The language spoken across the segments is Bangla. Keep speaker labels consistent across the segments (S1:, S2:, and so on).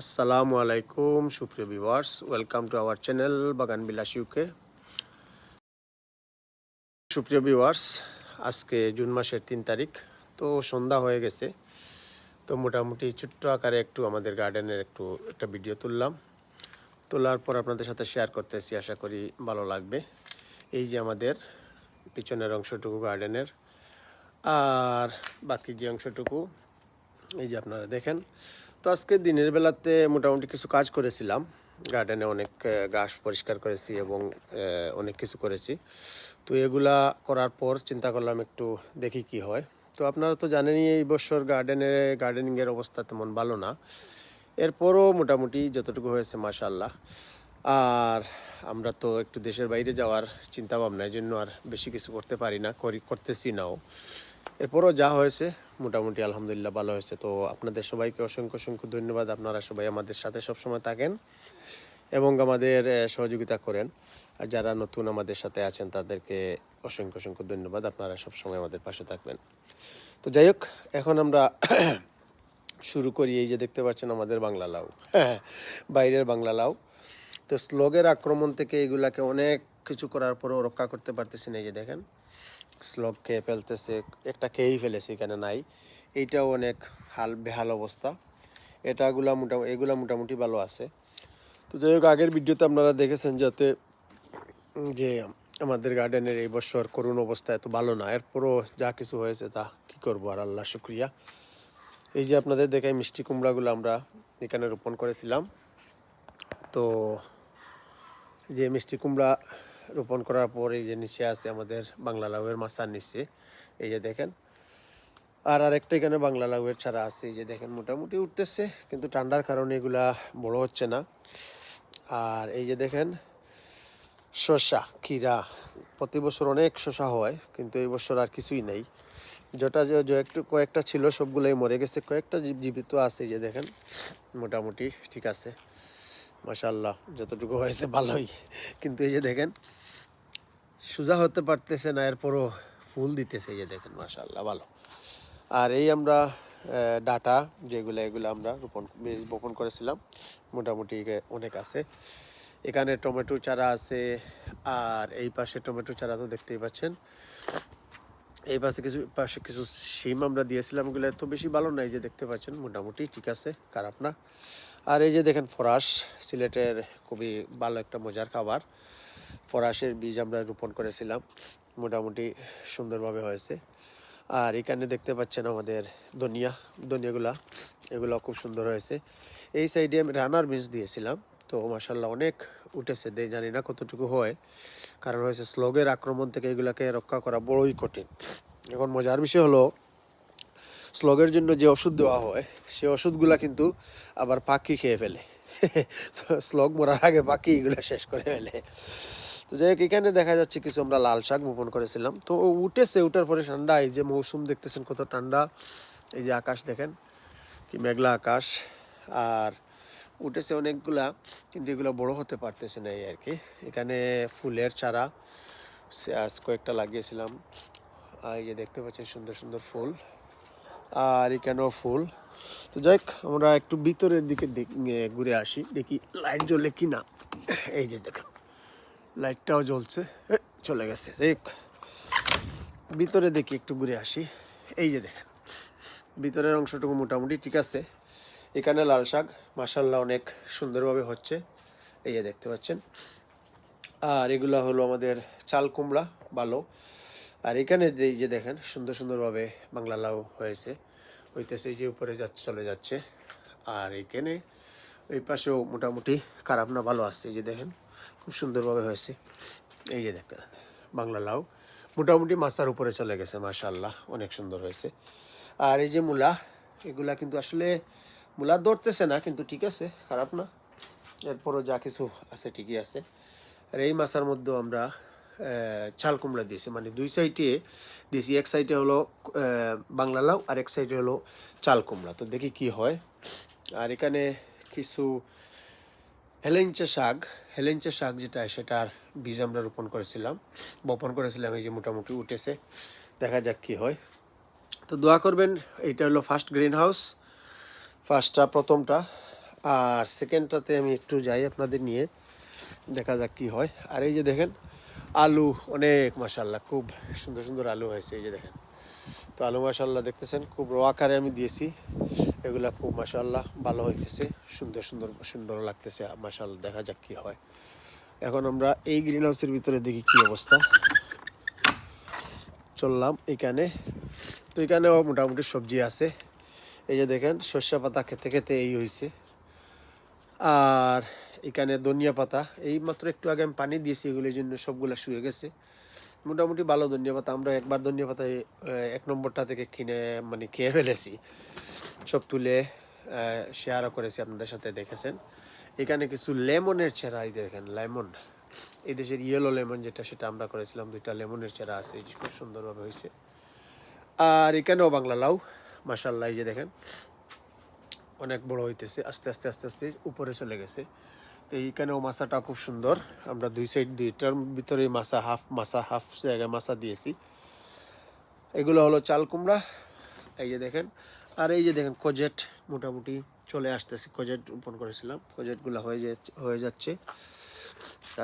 S1: আসসালামু আলাইকুম, সুপ্রিয় viewers. Welcome to our channel Bagan Bilas UK সুপ্রিয় ভিউয়ার্স, আজকে জুন মাসের তিন তারিখ, তো সন্ধ্যা হয়ে গেছে। তো মোটামুটি ছোট্ট আকারে একটু আমাদের গার্ডেনের একটু একটা ভিডিও তুললাম। তোলার পর আপনাদের সাথে শেয়ার করতেছি, আশা করি ভালো লাগবে। এই যে আমাদের পিছনের অংশটুকু গার্ডেনের আর বাকি যে অংশটুকু, এই যে আপনারা দেখেন তো আজকে দিনের বেলাতে মোটামুটি কিছু কাজ করেছিলাম। গার্ডেনে অনেক ঘাস পরিষ্কার করেছি এবং অনেক কিছু করেছি। তো এগুলা করার পর চিন্তা করলাম একটু দেখি কি হয়। তো আপনারা তো জানেনই এই বছর গার্ডেনে গার্ডেনিংয়ের অবস্থা তেমন ভালো না। এরপরও মোটামুটি যতটুকু হয়েছে মাশাল্লাহ আর আমরা তো একটু দেশের বাইরে যাওয়ার চিন্তা ভাবনা এই জন্য আর বেশি কিছু করতে পারি না, করি, করতেছি নাও। এরপরও যা হয়েছে, মোটামুটি আলহামদুলিল্লাহ ভালো হয়েছে। তো আপনাদের সবাইকে অসংখ্য অসংখ্য ধন্যবাদ। আপনারা সবাই আমাদের সাথে সবসময় থাকেন এবং আমাদের সহযোগিতা করেন। আর যারা নতুন আমাদের সাথে আছেন, তাদেরকে অসংখ্য অসংখ্য ধন্যবাদ। আপনারা সবসময় আমাদের পাশে থাকবেন। তো যাই হোক, এখন আমরা শুরু করি। এই যে দেখতে পাচ্ছেন আমাদের বাংলা লাউ। বাইরের বাংলা লাউ। তো স্লোগের আক্রমণ থেকে এগুলাকে অনেক কিছু করার পরেও রক্ষা করতে পারতেছি না। এই যে দেখেন স্লগ খেয়ে ফেলতেছে, একটা খেয়েই ফেলেছে, এখানে নাই। এইটাও অনেক হাল, বেহাল অবস্থা। এটাগুলা মোটামুটি এগুলা মোটামুটি ভালো আছে। তো যাই হোক, আগের ভিডিওতে আপনারা দেখেছেন যাতে, যে আমাদের গার্ডেনের এই বছর করুণ অবস্থা এত ভালো না। এরপরও যা কিছু হয়েছে তা কি করব আর আল্লাহ শুক্রিয়া। এই যে আপনাদের দেখাই মিষ্টি কুমড়াগুলো আমরা এখানে রোপণ করেছিলাম। তো যে মিষ্টি কুমড়া রোপণ করার পর এই যে নিচে আছে আমাদের বাংলা লাউয়ের মাছার নিচে, এই যে দেখেন। আর আরেকটা এখানে বাংলা লাউয়ের ছাড়া আছে, এই যে দেখেন মোটামুটি উঠতেছে, কিন্তু ঠান্ডার কারণে এগুলা বড় হচ্ছে না। আর এই যে দেখেন, শসা, ক্ষীরা, প্রতি বছর অনেক শসা হয়, কিন্তু এই বছর আর কিছুই নেই। যেটা যে একটু কয়েকটা ছিল সবগুলোই মরে গেছে, কয়েকটা জীব- জীবিত আছে, এই যে দেখেন, মোটামুটি ঠিক আছে। মাশাল্লাহ যতটুকু হয়েছে ভালোই। কিন্তু এই যে দেখেন, সোজা হতে পারতেছে না, এরপরও ফুল দিতেছে এই যে দেখেন মাশাল্লাহ ভালো। আর এই আমরা ডাটা যেগুলো, এগুলো আমরা রোপণ, বীজ বপন করেছিলাম, মোটামুটি অনেক আছে। এখানে টমেটো চারা আছে, আর এই পাশে টমেটো চারা তো দেখতেই পাচ্ছেন। এই পাশে কিছু পাশে কিছু সিম আমরা দিয়েছিলাম এগুলো এত বেশি ভালো নাই যে দেখতে পাচ্ছেন, মোটামুটি ঠিক আছে, খারাপ না। আর এই যে দেখেন ফরাস, সিলেটের খুবই ভালো একটা মজার খাবার। ফরাসের বীজ আমরা রোপণ করেছিলাম, মোটামুটি সুন্দরভাবে হয়েছে। আর এখানে দেখতে পাচ্ছেন আমাদের ধনিয়া, ধনিয়াগুলা এগুলো খুব সুন্দর হয়েছে। এই সাইডে আমি রানার বীজ দিয়েছিলাম, তো মাসাল্লাহ অনেক উঠেছে দে, জানি না কতটুকু হয়। কারণ হয়েছে স্লোগের আক্রমণ থেকে এগুলাকে রক্ষা করা বড়ই কঠিন। এখন মজার বিষয় হলো স্লগের জন্য যে ওষুধ দেওয়া হয়, সে ওষুধগুলা কিন্তু আবার পাখি খেয়ে ফেলে। স্লগ মরার আগে পাখি এগুলো শেষ করে ফেলে। তো যাই হোক, এখানে দেখা যাচ্ছে কিছু আমরা লাল শাক বপন করেছিলাম। তো উঠেছে, উঠার পরে ঠান্ডা, এই যে মৌসুম দেখতেছেন কত ঠান্ডা, এই যে আকাশ দেখেন, কি মেঘলা আকাশ। আর উঠেছে অনেকগুলা, কিন্তু এগুলো বড় হতে পারতেছে না এই আর কি। এখানে ফুলের চারা কয়েকটা লাগিয়েছিলাম। এই যে দেখতে পাচ্ছেন সুন্দর সুন্দর ফুল। আর এখানেও ফুল? তো যাই আমরা একটু ভিতরের দিকে দেখ- ঘুরে আসি দেখি লাইট জ্বলে কি না। এই যে দেখেন লাইটটাও জ্বলছে চলে গেছে। হোক, ভিতরে দেখি একটু ঘুরে আসি। এই যে দেখেন ভিতরের অংশটুকু মোটামুটি ঠিক আছে। এখানে লাল শাক মাসাল্লাহ অনেক সুন্দরভাবে হচ্ছে। এই যে দেখতে পাচ্ছেন। আর এগুলো হলো আমাদের চাল কুমড়া ভালো আর এখানে এই যে দেখেন, সুন্দর সুন্দরভাবে বাংলা লাউ হয়েছে। হইতেছে যে উপরে যাচ্ছে, চলে যাচ্ছে। আর এখানে এই পাশেও মোটামুটি খারাপ না ভালো আসছে এই যে দেখেন, খুব সুন্দরভাবে হয়েছে। এই যে দেখতে বাংলা লাউ। মোটামুটি মাছার উপরে চলে গেছে মাশাল্লাহ অনেক সুন্দর হয়েছে। আর এই যে মূলা, এগুলা কিন্তু আসলে মূলা ধরতেছে না, কিন্তু ঠিক আছে, খারাপ না। এরপরও যা কিছু আছে ঠিকই আছে। আর এই মাছার মধ্যেও আমরা চাল কুমড়া দিয়েছি। মানে দুই সাইডে দিয়েছি। এক সাইডে হলো বাংলা লাউ আর এক সাইডে হলো চাল কুমড়া। তো দেখি কি হয়। আর এখানে কিছু হেলেঞ্চা শাক। হেলেঞ্চা শাক যেটা সেটার বীজ আমরা রোপণ করেছিলাম, বপন করেছিলাম, এই যে মোটামুটি উঠেছে। দেখা যাক কি হয়। তো দোয়া করবেন এইটা হলো ফার্স্ট গ্রিন হাউস ফার্স্টটা প্রথমটা। আর সেকেন্ডটাতে আমি একটু যাই আপনাদের নিয়ে। দেখা যাক কি হয়। আর এই যে দেখেন আলু অনেক মাসাল্লাহ খুব সুন্দর সুন্দর আলু হয়েছে, এই যে দেখেন। তো আলু মাসাল্লাহ দেখতেছেন, খুব র আকারে আমি দিয়েছি। এগুলা খুব মাসাল্লাহ ভালো হইতেছে, সুন্দর সুন্দর সুন্দর লাগতেছে মাসাল্লাহ দেখা যাক কি হয়। এখন আমরা এই গ্রিন হাউসের ভিতরে দেখি কি অবস্থা। চললাম এখানে। তো এখানেও মোটামুটি সবজি আছে। এই যে দেখেন শস্য পাতা খেতে খেতে এই হয়েছে আর এখানে ধনিয়া পাতা। এই মাত্র একটু আগে আমি পানি দিয়েছি এগুলোর জন্য সবগুলো শুয়ে গেছে। মোটামুটি ভালো ধনিয়া পাতা। আমরা একবার ধনিয়া পাতা এক নম্বরটা থেকে কিনে মানে খেয়ে ফেলেছি। সব তুলে শেয়ারও করেছি আপনাদের সাথে, দেখেছেন? এখানে কিছু লেমনের চেরা, এই দেখেন, লেমন। এই দেশের ইয়েলো লেমন যেটা, সেটা আমরা করেছিলাম। দুইটা লেমনের চেরা আছে খুব সুন্দরভাবে হয়েছে। আর এখানেও বাংলা লাউ মাসাল্লাহ এই যে দেখেন। অনেক বড় হইতেছে, আস্তে আস্তে আস্তে আস্তে, উপরে চলে গেছে। তো এইখানেও মাছাটা খুব সুন্দর। আমরা দুই সাইড দুইটার ভিতরে মাছা হাফ মাছা হাফ জায়গায় মাছা দিয়েছি। এগুলো হলো চাল কুমড়া, এই যে দেখেন। আর এই যে দেখেন কোজেট মোটামুটি চলে আসতেছে। কোজেট রোপণ করেছিলাম। কোজেটগুলো হয়ে যাচ্ছে হয়ে যাচ্ছে।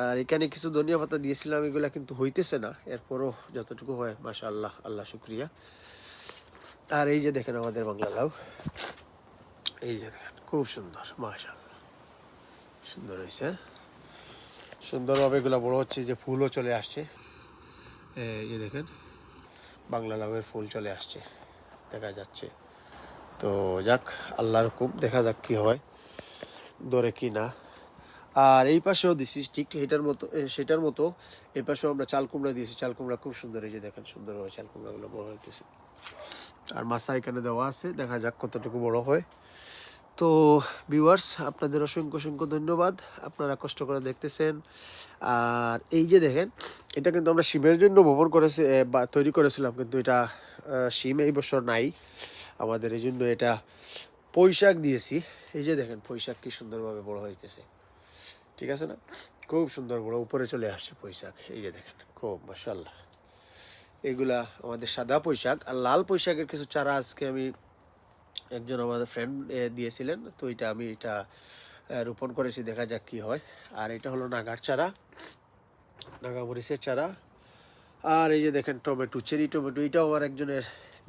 S1: আর এখানে কিছু ধনিয়া পাতা দিয়েছিলাম। এগুলা কিন্তু হইতেছে না। এরপরও যতটুকু হয় মাশা আল্লাহ আল্লাহ শুক্রিয়া। আর এই যে দেখেন আমাদের বাংলা লাউ। এই যে দেখেন, খুব সুন্দর মাশা সুন্দর হয়েছে। হ্যাঁ? সুন্দরভাবে এগুলো বড় হচ্ছে, যে ফুলও চলে আসছে। এই দেখেন, বাংলা লাউয়ের ফুল চলে আসছে, দেখা যাচ্ছে। তো যাক, আল্লাহর হুকুম, দেখা যাক কি হয় দরে কি না। আর এই পাশেও দিছি, ঠিক এটার মতো সেটার মতো। এই পাশেও আমরা চাল কুমড়া দিয়েছি, চাল কুমড়া খুব সুন্দর যে দেখেন সুন্দরভাবে চাল কুমড়াগুলো বড় হইতেছে। আর মাছা এখানে দেওয়া আছে, দেখা যাক কতটুকু বড় হয়। তো ভিউয়ার্স আপনাদের অসংখ্য অসংখ্য ধন্যবাদ। আপনারা কষ্ট করে দেখতেছেন। আর এই যে দেখেন, এটা কিন্তু আমরা শিমের জন্য ভ্রমণ করেছি বা তৈরি করেছিলাম, কিন্তু এটা শিম এই বছর নাই। আমাদের এই জন্য এটা পৈশাক দিয়েছি। এই যে দেখেন, পৈশাক কি সুন্দরভাবে বড় হইতেছে। ঠিক আছে না? খুব সুন্দর বড়, উপরে চলে আসছে পৈশাক। এই যে দেখেন, খুব মাসাল্লাহ এগুলা আমাদের সাদা পৈশাক। আর লাল পোশাকের কিছু চারা আজকে আমি একজন আমাদের ফ্রেন্ড দিয়েছিলেন। তো এটা আমি এটা রোপণ করেছি, দেখা যাক কি হয়। আর এটা হলো নাগার চারা, নাগা মরিচের চারা। আর এই যে দেখেন টমেটো, চেরি টমেটো, এটাও আমার একজনের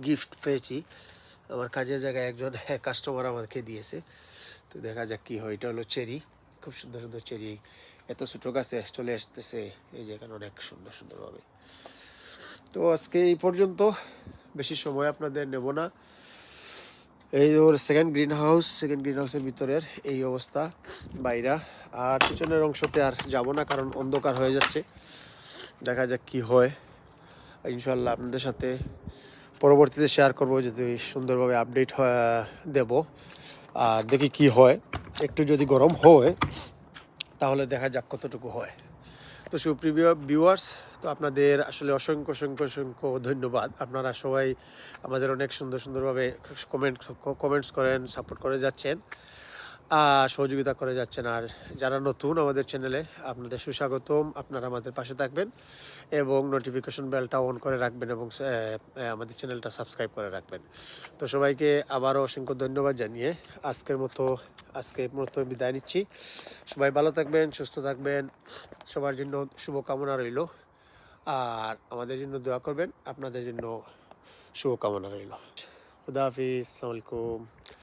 S1: গিফট পেয়েছি। আমার কাজের জায়গায় একজন কাস্টমার আমাকে দিয়েছে। তো দেখা যাক কি হয়। এটা হলো চেরি, খুব সুন্দর সুন্দর চেরি। এত ছোটো গাছে চলে আসতেছে। এই যে এখানে অনেক সুন্দর সুন্দরভাবে। তো আজকে এই পর্যন্ত, বেশি সময় আপনাদের নেব না। এই ওর second green house second green হাউসের ভিতরের এই অবস্থা, বাইরা। আর পিছনের অংশতে আর যাব না, কারণ অন্ধকার হয়ে যাচ্ছে। দেখা যাক কি হয়। ইনশাল্লাহ আপনাদের সাথে পরবর্তীতে শেয়ার করব, যদি সুন্দরভাবে আপডেট দেব। আর দেখি কি হয়। একটু যদি গরম হয়, তাহলে দেখা যাক কতটুকু হয়। তো সুপ্রিয় ভিউয়ার্স তো আপনাদের আসলে অসংখ্য অসংখ্য অসংখ্য ধন্যবাদ। আপনারা সবাই আমাদের অনেক সুন্দর, সুন্দরভাবে কমেন্ট কমেন্টস করেন সাপোর্ট করে যাচ্ছেন। সহযোগিতা করে যাচ্ছেন আর যারা নতুন আমাদের চ্যানেলে আপনাদের সুস্বাগতম। আপনারা আমাদের পাশে থাকবেন এবং নোটিফিকেশন বেলটা অন করে রাখবেন এবং আমাদের চ্যানেলটা সাবস্ক্রাইব করে রাখবেন। তো সবাইকে আবারও অসংখ্য ধন্যবাদ জানিয়ে আজকের মতো আজকে মতো বিদায় নিচ্ছি। সবাই ভালো থাকবেন, সুস্থ থাকবেন। সবার জন্য শুভকামনা রইল। আর আমাদের জন্য দোয়া করবেন, আপনাদের জন্য শুভকামনা রইল। খুদা হাফিজ আলাইকুম